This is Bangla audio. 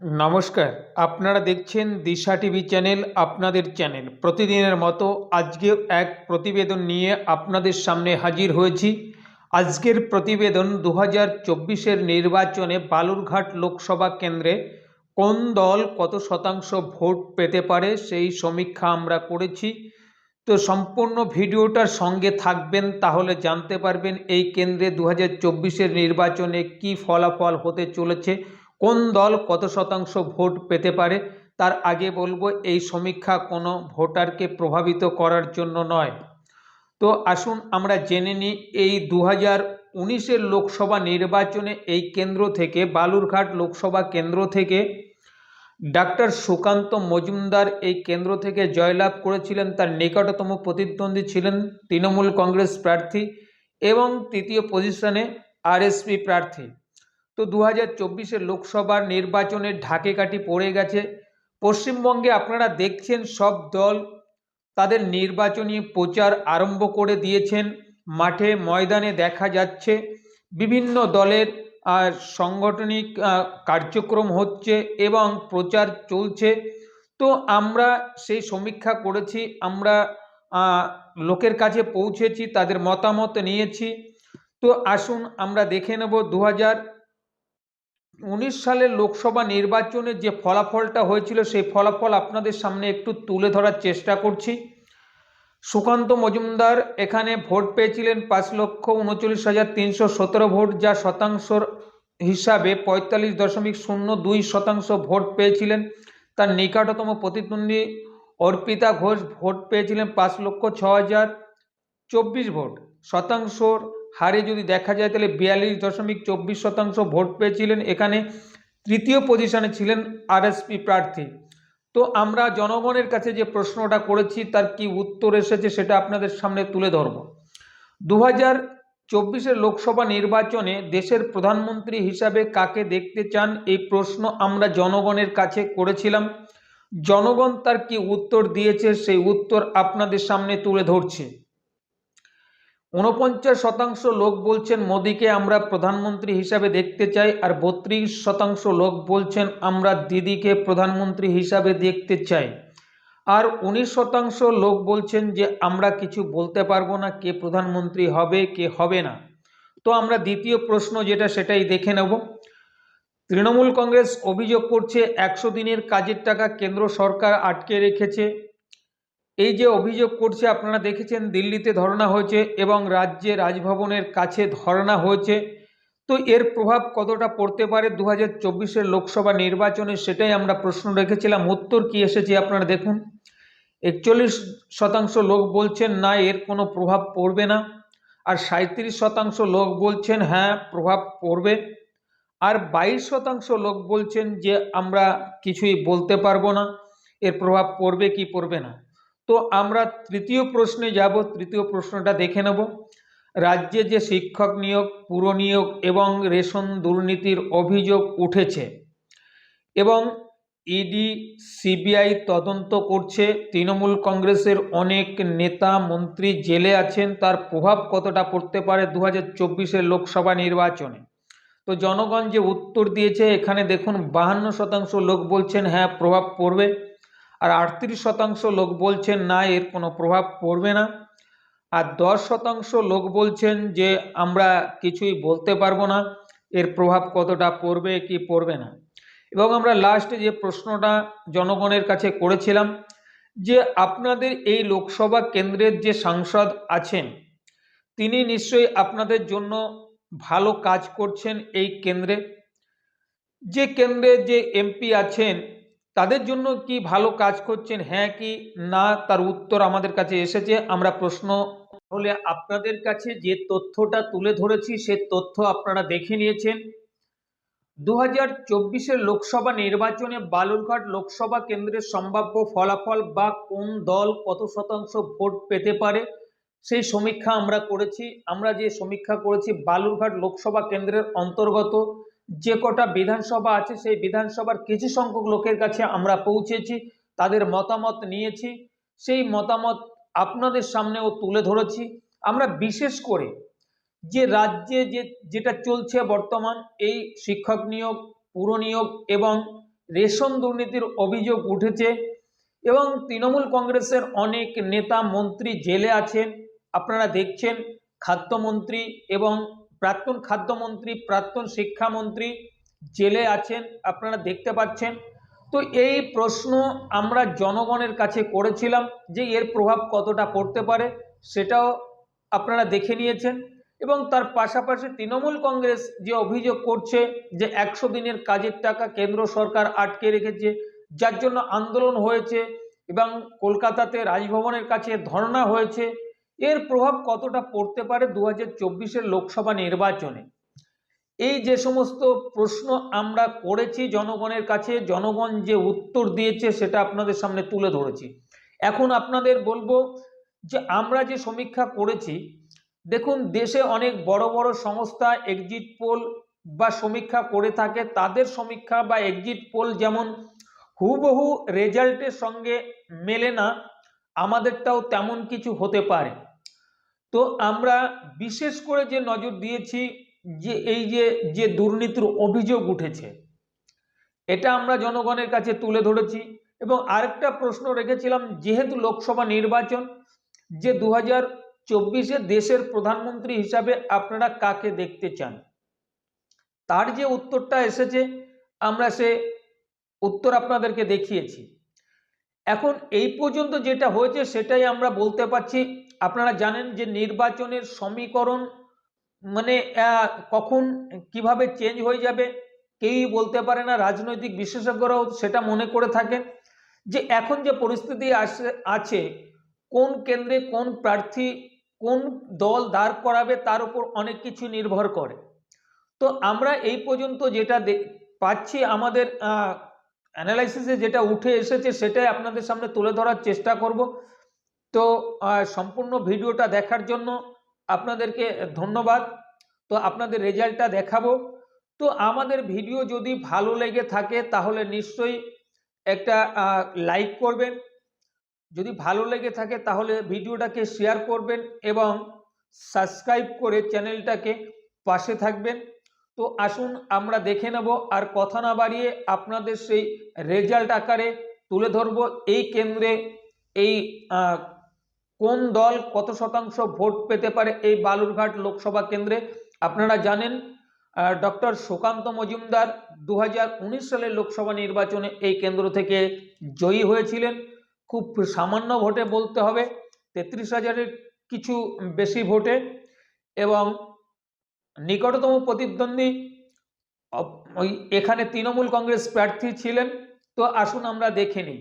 নমস্কার, আপনারা দেখছেন দিশা টিভি চ্যানেল, আপনাদের চ্যানেল। প্রতিদিনের মতো আজকেও এক প্রতিবেদন নিয়ে আপনাদের সামনে হাজির হয়েছি। আজকের প্রতিবেদন দু হাজার নির্বাচনে বালুরঘাট লোকসভা কেন্দ্রে কোন দল কত শতাংশ ভোট পেতে পারে সেই সমীক্ষা আমরা করেছি। তো সম্পূর্ণ ভিডিওটার সঙ্গে থাকবেন, তাহলে জানতে পারবেন এই কেন্দ্রে দু হাজার নির্বাচনে কী ফলাফল হতে চলেছে। কোন দল কত শতাংশ ভোট পেতে পারে? তার আগে বলব, এই সমীক্ষা কোনো ভোটারকে প্রভাবিত করার জন্য নয়। তো আসুন আমরা জেনে নিই, এই দু হাজার উনিশের লোকসভা নির্বাচনে এই কেন্দ্র থেকে, বালুরঘাট লোকসভা কেন্দ্র থেকে ডাক্তার সুকান্ত মজুমদার এই কেন্দ্র থেকে জয়লাভ করেছিলেন। তার নিকটতম প্রতিদ্বন্দ্বী ছিলেন তৃণমূল কংগ্রেস প্রার্থী এবং তৃতীয় পজিশনে আরএসপি প্রার্থী। তো দু হাজার লোকসভার নির্বাচনের ঢাকে কাঠি পড়ে গেছে। পশ্চিমবঙ্গে আপনারা দেখছেন সব দল তাদের নির্বাচনী প্রচার আরম্ভ করে দিয়েছেন। মাঠে ময়দানে দেখা যাচ্ছে বিভিন্ন দলের সাংগঠনিক কার্যক্রম হচ্ছে এবং প্রচার চলছে। তো আমরা সেই সমীক্ষা করেছি, আমরা লোকের কাছে পৌঁছেছি, তাদের মতামত নিয়েছি। তো আসুন আমরা দেখে নেব দু হাজার উনিশ সালের লোকসভা নির্বাচনে যে ফলাফলটা হয়েছিল, সেই ফলাফল আপনাদের সামনে একটু তুলে ধরার চেষ্টা করছি। সুকান্ত মজুমদার এখানে ভোট পেয়েছিলেন পাঁচ লক্ষ উনচল্লিশ হাজার তিনশো সতেরো ভোট, যা শতাংশর হিসাবে পঁয়তাল্লিশ দশমিক শূন্য দুই শতাংশ ভোট পেয়েছিলেন। তার নিকটতম প্রতিদ্বন্দ্বী অর্পিতা ঘোষ ভোট পেয়েছিলেন পাঁচ লক্ষ ছ হাজার চব্বিশ ভোট। শতাংশর হারে যদি দেখা যায় তাহলে বিয়াল্লিশ দশমিক চব্বিশ শতাংশ ভোট পেয়েছিলেন এখানে তৃতীয় পজিশনে ছিলেন আরএসপি প্রার্থী। তো আমরা জনগণের কাছে যে প্রশ্নটা করেছি তার কি উত্তর এসেছে সেটা আপনাদের সামনে তুলে ধরব। দু হাজার চব্বিশের লোকসভা নির্বাচনে দেশের প্রধানমন্ত্রী হিসাবে কাকে দেখতে চান এই প্রশ্ন আমরা জনগণের কাছে করেছিলাম। জনগণ তার কি উত্তর দিয়েছে সেই উত্তর আপনাদের সামনে তুলে ধরছে। উনপঞ্চাশ শতাংশ লোক বলছেন, মোদীকে আমরা প্রধানমন্ত্রী হিসাবে দেখতে চাই আর বত্রিশ শতাংশ লোক বলছেন, আমরা দিদিকে প্রধানমন্ত্রী হিসাবে দেখতে চাই। আর উনিশ শতাংশ লোক বলছেন যে, আমরা কিছু বলতে পারব না, কে প্রধানমন্ত্রী হবে, কে হবে না। তো আমরা দ্বিতীয় প্রশ্ন যেটা, সেটাই দেখে নেব। তৃণমূল কংগ্রেস অভিযোগ করছে, একশো দিনের কাজের টাকা কেন্দ্র সরকার আটকে রেখেছে। এই যে অভিযোগ করছে, আপনারা দেখেছেন দিল্লিতে ধর্ণা হয়েছে এবং রাজ্যে রাজভবনের কাছে ধর্ণা হয়েছে। তো এর প্রভাব কতটা পড়তে পারে দু হাজার লোকসভা নির্বাচনে, সেটাই আমরা প্রশ্ন রেখেছিলাম। উত্তর কি এসেছে আপনারা দেখুন। একচল্লিশ শতাংশ লোক বলছেন, না, এর কোনো প্রভাব পড়বে না। আর সাঁত্রিশ শতাংশ লোক বলছেন হ্যাঁ প্রভাব পড়বে। আর বাইশ শতাংশ লোক বলছেন যে, আমরা কিছুই বলতে পারব না। এর প্রভাব পড়বে কি পড়বে না? তো আমরা তৃতীয় প্রশ্নে যাব, তৃতীয় প্রশ্নটা দেখে নেব। রাজ্যে যে শিক্ষক নিয়োগ, পুর নিয়োগ এবং রেশন দুর্নীতির অভিযোগ উঠেছে এবং ইডি সিবিআই তদন্ত করছে, তৃণমূল কংগ্রেসের অনেক নেতা, মন্ত্রী জেলে আছেন, তার প্রভাব কতটা পড়তে পারে দু হাজার লোকসভা নির্বাচনে? তো জনগণ যে উত্তর দিয়েছে, এখানে দেখুন, বাহান্ন শতাংশ লোক বলছেন হ্যাঁ প্রভাব পড়বে। আর আটত্রিশ শতাংশ লোক বলছেন, না, এর কোনো প্রভাব পড়বে না। আর দশ শতাংশ লোক বলছেন যে, আমরা কিছুই বলতে পারব না। এর প্রভাব কতটা পড়বে, কি পড়বে না? এবং আমরা লাস্টে যে প্রশ্নটা জনগণের কাছে করেছিলাম, যে আপনাদের এই লোকসভা কেন্দ্রের যে সাংসদ আছেন, তিনি নিশ্চয়ই আপনাদের জন্য ভালো কাজ করছেন এই কেন্দ্রে। যে কেন্দ্রে যে এমপি আছেন তাদের জন্য কি ভালো কাজ করছেন? হ্যাঁ কি না? তার উত্তর আমাদের কাছে এসেছে। আমরা প্রশ্ন হলে আপনাদের কাছে যে তথ্যটা তুলে ধরেছি, সে তথ্য আপনারা দেখে নিয়েছেন। দু হাজার লোকসভা নির্বাচনে বালুরঘাট লোকসভা কেন্দ্রের সম্ভাব্য ফলাফল বা কোন দল কত শতাংশ ভোট পেতে পারে, সেই সমীক্ষা আমরা করেছি। আমরা যে সমীক্ষা করেছি, বালুরঘাট লোকসভা কেন্দ্রের অন্তর্গত যে কটা বিধানসভা আছে, সেই বিধানসভার কিছু সংখ্যক লোকের কাছে আমরা পৌঁছেছি, তাদের মতামত নিয়েছি। সেই মতামত আপনাদের সামনেও তুলে ধরেছি। আমরা বিশেষ করে যে রাজ্যে যে, যেটা চলছে বর্তমান, এই শিক্ষক নিয়োগ, পুর নিয়োগ এবং রেশন দুর্নীতির অভিযোগ উঠেছে এবং তৃণমূল কংগ্রেসের অনেক নেতা মন্ত্রী জেলে আছেন। আপনারা দেখছেন, খাদ্যমন্ত্রী এবং প্রাক্তন খাদ্যমন্ত্রী, প্রাক্তন শিক্ষামন্ত্রী জেলে আছেন, আপনারা দেখতে পাচ্ছেন। তো এই প্রশ্ন আমরা জনগণের কাছে করেছিলাম যে এর প্রভাব কতটা পড়তে পারে সেটাও আপনারা দেখে নিয়েছেন এবং তার পাশাপাশি তৃণমূল কংগ্রেস যে অভিযোগ করছে যে একশো দিনের কাজের টাকা কেন্দ্র সরকার আটকে রেখেছে, যার জন্য আন্দোলন হয়েছে এবং কলকাতাতে রাজভবনের কাছে ধর্ণা হয়েছে এর প্রভাব কতটা পড়তে পারে দু হাজার লোকসভা নির্বাচনে? এই যে সমস্ত প্রশ্ন আমরা করেছি জনগণের কাছে, জনগণ যে উত্তর দিয়েছে সেটা আপনাদের সামনে তুলে ধরেছি। এখন আপনাদের বলব যে আমরা যে সমীক্ষা করেছি, দেখুন দেশে অনেক বড় বড় সংস্থা এক্সিট পোল বা সমীক্ষা করে থাকে, তাদের সমীক্ষা বা এক্সিট পোল যেমন হুবহু রেজাল্টের সঙ্গে মেলে না, আমাদেরটাও তেমন কিছু হতে পারে। তো আমরা বিশেষ করে যে নজর দিয়েছি যে এই যে যে দুর্নীতির অভিযোগ উঠেছে, এটা আমরা জনগণের কাছে তুলে ধরেছি এবং আরেকটা প্রশ্ন রেখেছিলাম, যেহেতু লোকসভা নির্বাচন, যে দু হাজার চব্বিশে দেশের প্রধানমন্ত্রী হিসাবে আপনারা কাকে দেখতে চান? তার যে উত্তরটা এসেছে, আমরা সে উত্তর আপনাদেরকে দেখিয়েছি। এখন এই পর্যন্ত যেটা হয়েছে, সেটাই আমরা বলতে পারছি আপনারা জানেন যে নির্বাচনের সমীকরণ মানে কখন কীভাবে চেঞ্জ হয়ে যাবে? কেউই বলতে পারে না, রাজনৈতিক বিশেষজ্ঞরাও সেটা মনে করে থাকেন যে এখন যে পরিস্থিতি আছে, কোন কেন্দ্রে কোন প্রার্থী কোন দল দাঁড় করাবে তার উপর অনেক কিছু নির্ভর করে। তো আমরা এই পর্যন্ত যেটা পাচ্ছি আমাদের অ্যানালাইসিসে যেটা উঠে এসেছে সেটাই আপনাদের সামনে তুলে ধরার চেষ্টা করব। তো সম্পূর্ণ ভিডিওটা দেখার জন্য আপনাদেরকে ধন্যবাদ। তো, আপনাদের রেজাল্টটা দেখাবো। তো, আমাদের ভিডিও যদি ভালো লেগে থাকে তাহলে নিশ্চয়ই একটা লাইক করবেন। যদি ভালো লেগে থাকে তাহলে ভিডিওটাকে শেয়ার করবেন এবং সাবস্ক্রাইব করে চ্যানেলটাকে পাশে থাকবেন। তো, আসুন আমরা দেখে নেব আর কথা না বাড়িয়ে আপনাদের সেই রেজাল্ট আকারে তুলে ধরব। এই কেন্দ্রে এই কোন দল কত শতাংশ ভোট পেতে পারে এই বালুরঘাট লোকসভা কেন্দ্রে? আপনারা জানেন ডক্টর সুকান্ত মজুমদার দু হাজার উনিশ সালের লোকসভা নির্বাচনে এই কেন্দ্র থেকে জয়ী হয়েছিলেন। খুব সামান্য ভোটে বলতে হবে, তেত্রিশ হাজারের কিছু বেশি ভোটে এবং নিকটতম প্রতিদ্বন্দ্বী ওই এখানে তৃণমূল কংগ্রেস প্রার্থী ছিলেন। তো আসুন আমরা দেখে নিই।